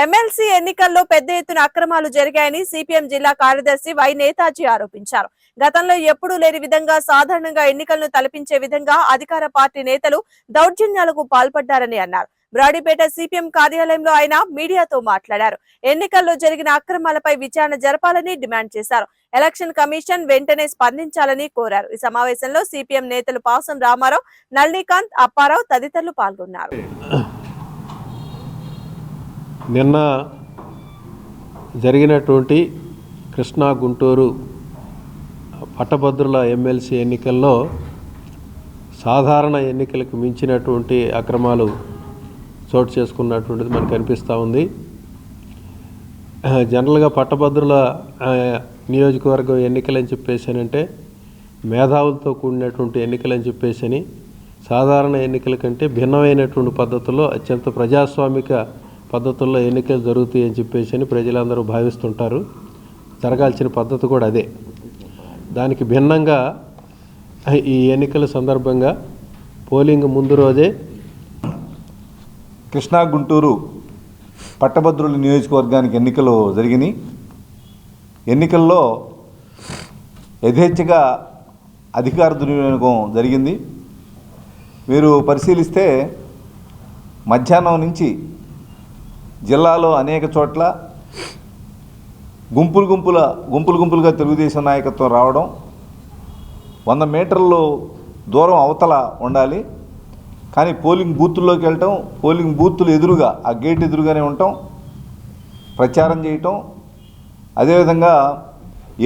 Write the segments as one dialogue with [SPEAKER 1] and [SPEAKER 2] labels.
[SPEAKER 1] MLC ఎన్నికల్లో పెద్ద ఎత్తున అక్రమాలు జరిగాయని సిపిఎం జిల్లా కార్యదర్శి వై నేతాజీ ఆరోపించారు. గతంలో ఎప్పుడూ లేని విధంగా సాధారణంగా ఎన్నికలను తలపించే విధంగా అధికార పార్టీ నేతలు దౌర్జన్యాలకు పాల్పడ్డారని అన్నారు. బ్రాడీపేట సిపిఎం కార్యాలయంలో ఆయన మీడియాతో మాట్లాడారు. ఎన్నికల్లో జరిగిన అక్రమాలపై విచారణ జరపాలని డిమాండ్ చేశారు. ఎలక్షన్ కమిషన్ వెంటనే స్పందించాలని కోరారు. ఈ సమావేశంలో సిపిఎం నేతలు పాసం రామారావు నల్లికాంత్ అప్పారావు తదితరులు పాల్గొన్నారు.
[SPEAKER 2] నిన్న జరిగినటువంటి కృష్ణా గుంటూరు పట్టభద్రుల ఎమ్మెల్సీ ఎన్నికల్లో సాధారణ ఎన్నికలకు మించినటువంటి అక్రమాలు చోటు చేసుకున్నటువంటిది మనకు కనిపిస్తూ ఉంది. జనరల్గా పట్టభద్రుల నియోజకవర్గం ఎన్నికలని చెప్పేసానంటే మేధావులతో కూడినటువంటి ఎన్నికలని చెప్పేసని సాధారణ ఎన్నికల కంటే భిన్నమైనటువంటి పద్ధతుల్లో అత్యంత ప్రజాస్వామిక పద్ధతుల్లో ఎన్నికలు జరుగుతాయి అని చెప్పేసి అని ప్రజలందరూ భావిస్తుంటారు. జరగాల్సిన పద్ధతి కూడా అదే. దానికి భిన్నంగా ఈ ఎన్నికల సందర్భంగా పోలింగ్ ముందు రోజే
[SPEAKER 3] కృష్ణా గుంటూరు పట్టభద్రుల నియోజకవర్గానికి ఎన్నికలు జరిగినాయి. ఎన్నికల్లో యథేచ్ఛగా అధికార దుర్వినియోగం జరిగింది. మీరు పరిశీలిస్తే మధ్యాహ్నం నుంచి జిల్లాలో అనేక చోట్ల గుంపులు గుంపుల గుంపులు గుంపులుగా తెలుగుదేశం నాయకత్వం రావడం వంద మీటర్లు దూరం అవతల ఉండాలి. కానీ పోలింగ్ బూతుల్లోకి వెళ్ళటం పోలింగ్ బూతులు ఎదురుగా ఆ గేట్ ఎదురుగానే ఉండటం ప్రచారం చేయటం అదేవిధంగా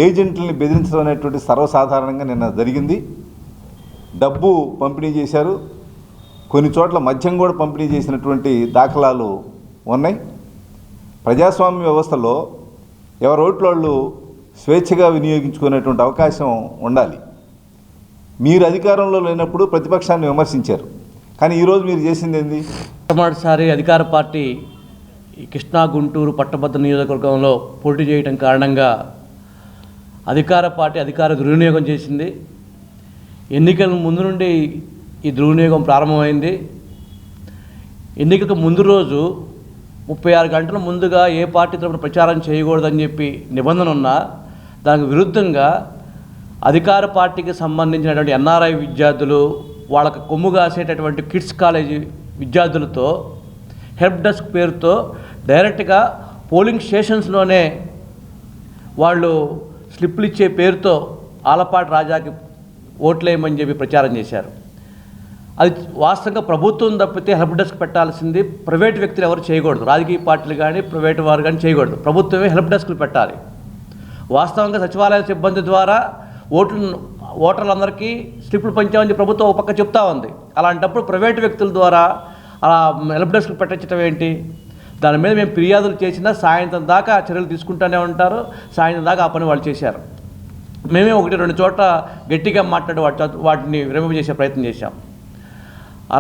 [SPEAKER 3] ఏజెంట్లని బెదిరించడం అనేటువంటి సర్వసాధారణంగా నిన్న జరిగింది. డబ్బు పంపిణీ చేశారు. కొన్ని చోట్ల మద్యం కూడా పంపిణీ చేసినటువంటి దాఖలాలు ఉన్నాయి. ప్రజాస్వామ్య వ్యవస్థలో ఎవరి ఓట్లు వాళ్ళు స్వేచ్ఛగా వినియోగించుకునేటువంటి అవకాశం ఉండాలి. మీరు అధికారంలో లేనప్పుడు ప్రతిపక్షాన్ని విమర్శించారు. కానీ ఈరోజు మీరు చేసింది ఏంది?
[SPEAKER 4] మొట్టమొదటిసారి అధికార పార్టీ కృష్ణా గుంటూరు పట్టభద్ర నియోజకవర్గంలో పోటీ చేయడం కారణంగా అధికార పార్టీ అధికార దుర్వినియోగం చేసింది. ఎన్నికల ముందు నుండి ఈ దుర్వినియోగం ప్రారంభమైంది. ఎన్నికలకు ముందు రోజు ముప్పై ఆరు గంటల ముందుగా ఏ పార్టీ తరపున ప్రచారం చేయకూడదని చెప్పి నిబంధన ఉన్నా దానికి విరుద్ధంగా అధికార పార్టీకి సంబంధించినటువంటి ఎన్ఆర్ఐ విద్యార్థులు వాళ్ళకు కొమ్ము కాసేటటువంటి కిడ్స్ కాలేజీ విద్యార్థులతో హెల్ప్ డెస్క్ పేరుతో డైరెక్ట్గా పోలింగ్ స్టేషన్స్లోనే వాళ్ళు స్లిప్లు ఇచ్చే పేరుతో ఆలపాటి రాజాకి ఓట్లేయమని చెప్పి ప్రచారం చేశారు. అది వాస్తవంగా ప్రభుత్వం తప్పితే హెల్ప్ డెస్క్ పెట్టాల్సింది ప్రైవేట్ వ్యక్తులు ఎవరు చేయకూడదు. రాజకీయ పార్టీలు కానీ ప్రైవేట్ వారు కానీ చేయకూడదు. ప్రభుత్వమే హెల్ప్ డెస్క్లు పెట్టాలి. వాస్తవంగా సచివాలయ సిబ్బంది ద్వారా ఓట్లు ఓటర్లందరికీ స్లిప్లు పంచామని ప్రభుత్వం ఒక పక్క చెప్తా ఉంది. అలాంటప్పుడు ప్రైవేట్ వ్యక్తుల ద్వారా అలా హెల్ప్ డెస్క్లు పెట్టించడం ఏంటి? దాని మీద మేము ఫిర్యాదులు చేసినా సాయంత్రం దాకా చర్యలు తీసుకుంటూనే ఉంటారు. సాయంత్రం దాకా ఆ పని వాళ్ళు చేశారు. మేమే ఒకటి రెండు చోట్ల గట్టిగా మాట్లాడి వాటి వాటిని విరమింపజేసే ప్రయత్నం చేశాం.